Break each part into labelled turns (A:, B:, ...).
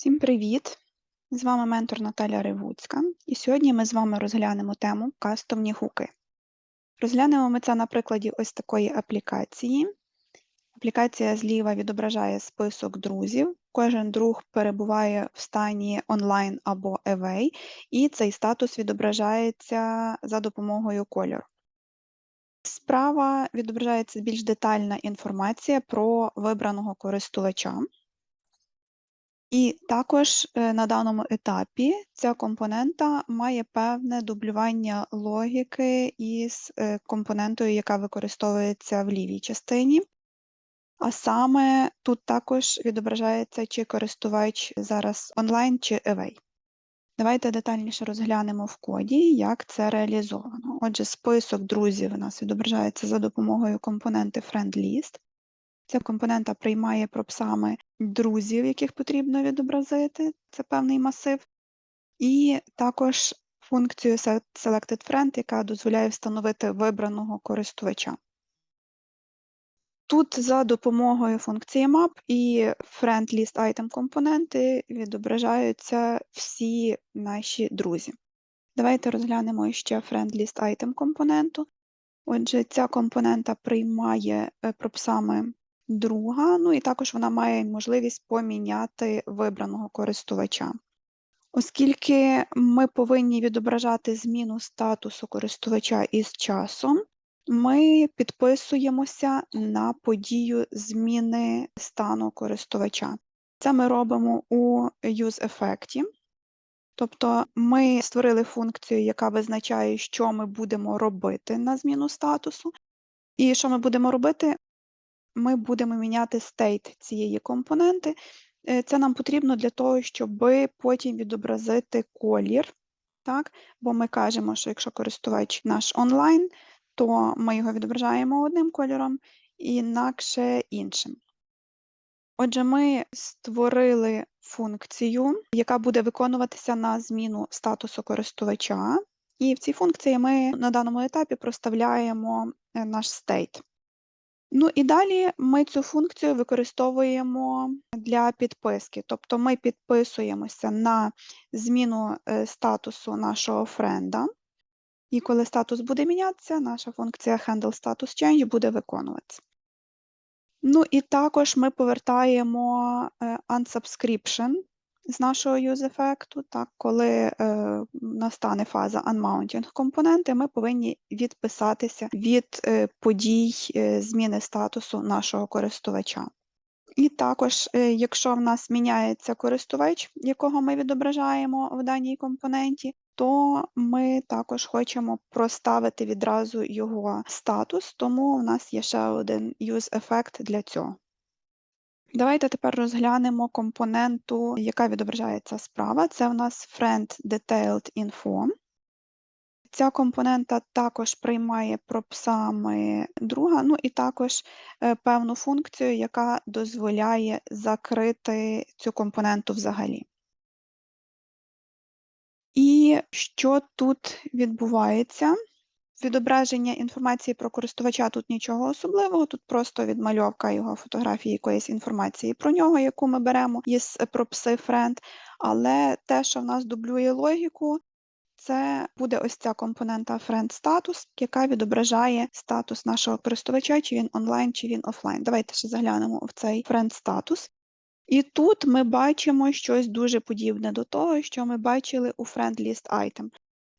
A: Всім привіт! З вами ментор Наталя Ривуцька, і сьогодні ми з вами розглянемо тему кастомні гуки. Розглянемо ми це на прикладі ось такої аплікації. Аплікація зліва відображає список друзів. Кожен друг перебуває в стані онлайн або away, і цей статус відображається за допомогою кольору. Справа відображається більш детальна інформація про вибраного користувача. І також е, на даному етапі ця компонента має певне дублювання логіки із е, компонентою, яка використовується в лівій частині. А саме тут також відображається, чи користувач зараз онлайн чи away. Давайте детальніше розглянемо в коді, як це реалізовано. Отже, список друзів у нас відображається за допомогою компоненти FriendList. Ця компонента приймає пропсами друзів, яких потрібно відобразити, це певний масив, і також функцію Selected Friend, яка дозволяє встановити вибраного користувача. Тут за допомогою функції map і friend list item компоненти відображаються всі наші друзі. Давайте розглянемо ще friend list item компоненту. Отже, ця компонента приймає е, пропсами друга, ну і також вона має можливість поміняти вибраного користувача. Оскільки ми повинні відображати зміну статусу користувача із часом, ми підписуємося на подію зміни стану користувача. Це ми робимо у use Тобто ми створили функцію, яка визначає, що ми будемо робити на зміну статусу. І що ми будемо робити? Ми будемо міняти state цієї компоненти. Е, це нам потрібно для того, щоб потім відобразити колір. Так? Бо ми кажемо, що якщо користувач наш онлайн, то ми його відображаємо одним кольором, інакше іншим. Отже, ми створили функцію, яка буде виконуватися на зміну статусу користувача. І в цій функції ми на даному етапі проставляємо е, наш state. Ну і далі ми цю функцію використовуємо для підписки. Тобто ми підписуємося на зміну е, статусу нашого френда. І коли статус буде мінятися, наша функція handleStatusChange буде виконуватися. Ну і також ми повертаємо е, unsubscription з нашого use так, коли е, настане фаза unmounting компоненти, ми повинні відписатися від е, подій е, зміни статусу нашого користувача. І також, е, якщо в нас міняється користувач, якого ми відображаємо в даній компоненті, то ми також хочемо проставити відразу його статус, тому в нас є ще один use-ефект для цього. Давайте тепер розглянемо компоненту, яка відображається справа. Це в нас Friend Detailed Info. Ця компонента також приймає пропсами друга, ну і також е, певну функцію, яка дозволяє закрити цю компоненту взагалі. І що тут відбувається? Відображення інформації про користувача тут нічого особливого, тут просто відмальовка його фотографії якоїсь інформації про нього, яку ми беремо із пропси Friend. Але те, що в нас дублює логіку, це буде ось ця компонента Status, яка відображає статус нашого користувача, чи він онлайн, чи він офлайн. Давайте ще заглянемо в цей Status. І тут ми бачимо щось дуже подібне до того, що ми бачили у Friend List Item.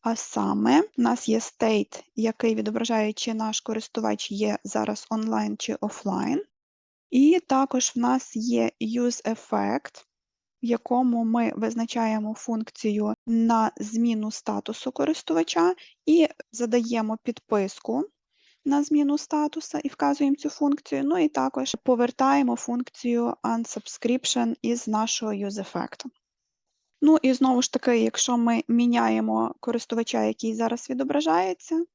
A: А саме, в нас є state, який відображає, чи наш користувач є зараз онлайн чи офлайн. І також в нас є useEffect, в якому ми визначаємо функцію на зміну статусу користувача і задаємо підписку на зміну статуса і вказуємо цю функцію. Ну і також повертаємо функцію unsubscription із нашого useEffect. Ну і знову ж таки, якщо ми міняємо користувача, який зараз відображається,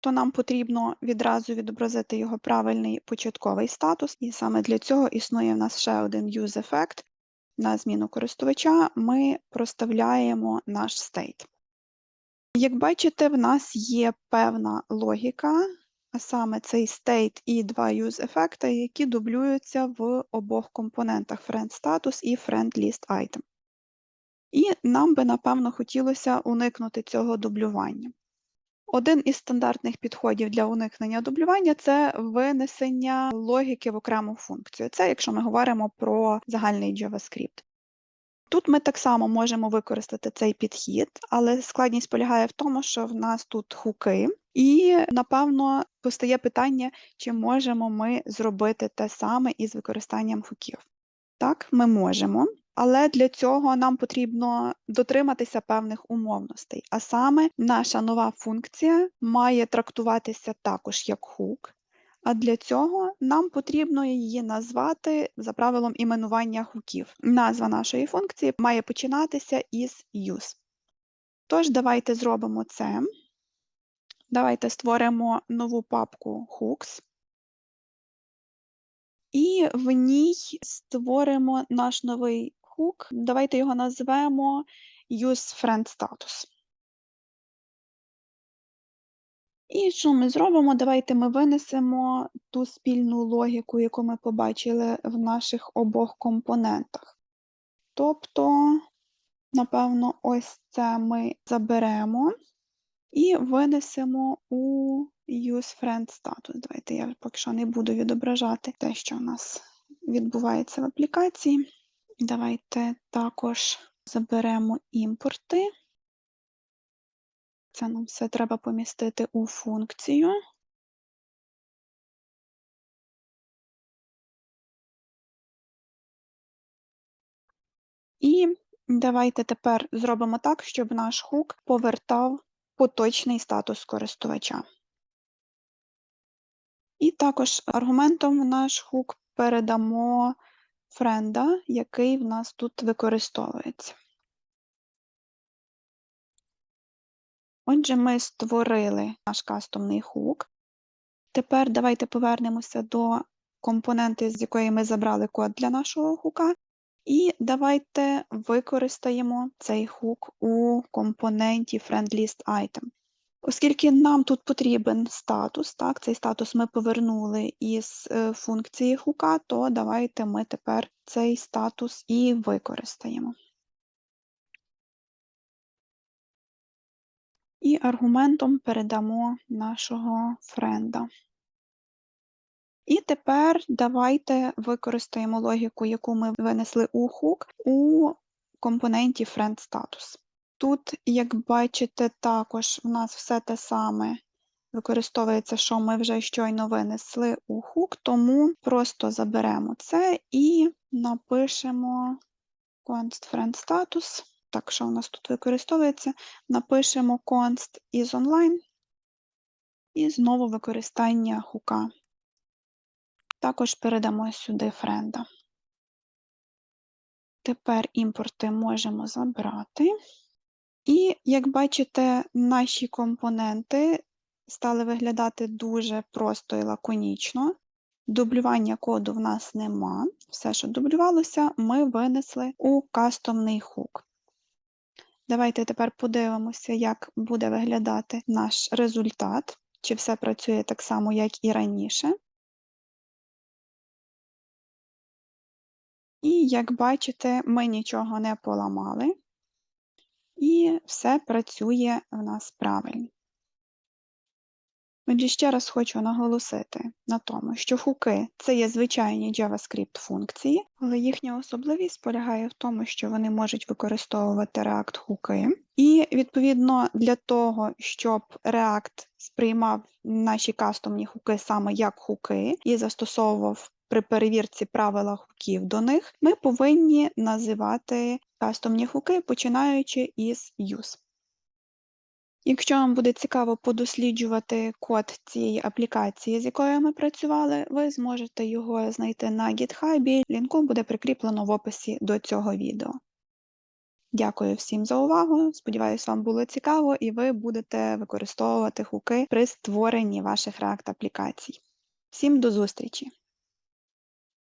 A: то нам потрібно відразу відобразити його правильний початковий статус, і саме для цього існує в нас ще один use-effect. На зміну користувача ми проставляємо наш state. Як бачите, в нас є певна логіка, а саме цей state і два use-ефекти, які дублюються в обох компонентах friend status і friend list item. І нам би, напевно, хотілося уникнути цього дублювання. Один із стандартних підходів для уникнення дублювання це винесення логіки в окрему функцію. Це якщо ми говоримо про загальний JavaScript. Тут ми так само можемо використати цей підхід, але складність полягає в тому, що в нас тут хуки, і, напевно, постає питання, чи можемо ми зробити те саме із використанням хуків. Так, ми можемо, але для цього нам потрібно дотриматися певних умовностей. А саме наша нова функція має трактуватися також як хук, а для цього нам потрібно її назвати за правилом іменування хуків. Назва нашої функції має починатися із use. Тож, давайте зробимо це. Давайте створимо нову папку hooks. І в ній створимо наш новий хук. Давайте його назвемо useFriendStatus. І що ми зробимо? Давайте ми винесемо ту спільну логіку, яку ми побачили в наших обох компонентах. Тобто, напевно, ось це ми заберемо і винесемо у useFriendStatus. Давайте я поки що не буду відображати те, що у нас відбувається в аплікації. Давайте також заберемо імпорти. Це нам все треба помістити у функцію. І давайте тепер зробимо так, щоб наш хук повертав поточний статус користувача. І також аргументом наш хук передамо френда, який в нас тут використовується. Отже, ми створили наш кастомний хук. Тепер давайте повернемося до компоненти, з якої ми забрали код для нашого хука, і давайте використаємо цей хук у компоненті FriendListItem. Оскільки нам тут потрібен статус, так, цей статус ми повернули із е, функції хука, то давайте ми тепер цей статус і використаємо. І аргументом передамо нашого френда. І тепер давайте використаємо логіку, яку ми винесли у hook у компоненті FriendStatus. Тут, як бачите, також в нас все те саме використовується, що ми вже щойно винесли у hook, тому просто заберемо це і напишемо const FriendStatus. Так, що у нас тут використовується? Напишемо const is online і знову використання хука. Також передамо сюди френда. Тепер імпорти можемо забрати. І, як бачите, наші компоненти стали виглядати дуже просто і лаконічно. Дублювання коду в нас нема. Все, що дублювалося, ми винесли у кастомний хук. Давайте тепер подивимося, як буде виглядати наш результат, чи все працює так само, як і раніше. І, як бачите, ми нічого не поламали, і все працює в нас правильно. Отже, ще раз хочу наголосити на тому, що хуки це є звичайні JavaScript функції, але їхня особливість полягає в тому, що вони можуть використовувати React хуки. І, відповідно, для того, щоб React сприймав наші кастомні хуки саме як хуки і застосовував при перевірці правила хуків до них, ми повинні називати кастомні хуки, починаючи із use. Якщо вам буде цікаво подосліджувати код цієї аплікації, з якою ми працювали, ви зможете його знайти на GitHub, лінку буде прикріплено в описі до цього відео. Дякую всім за увагу. Сподіваюсь, вам було цікаво і ви будете використовувати хуки при створенні ваших React аплікацій. Всім до зустрічі!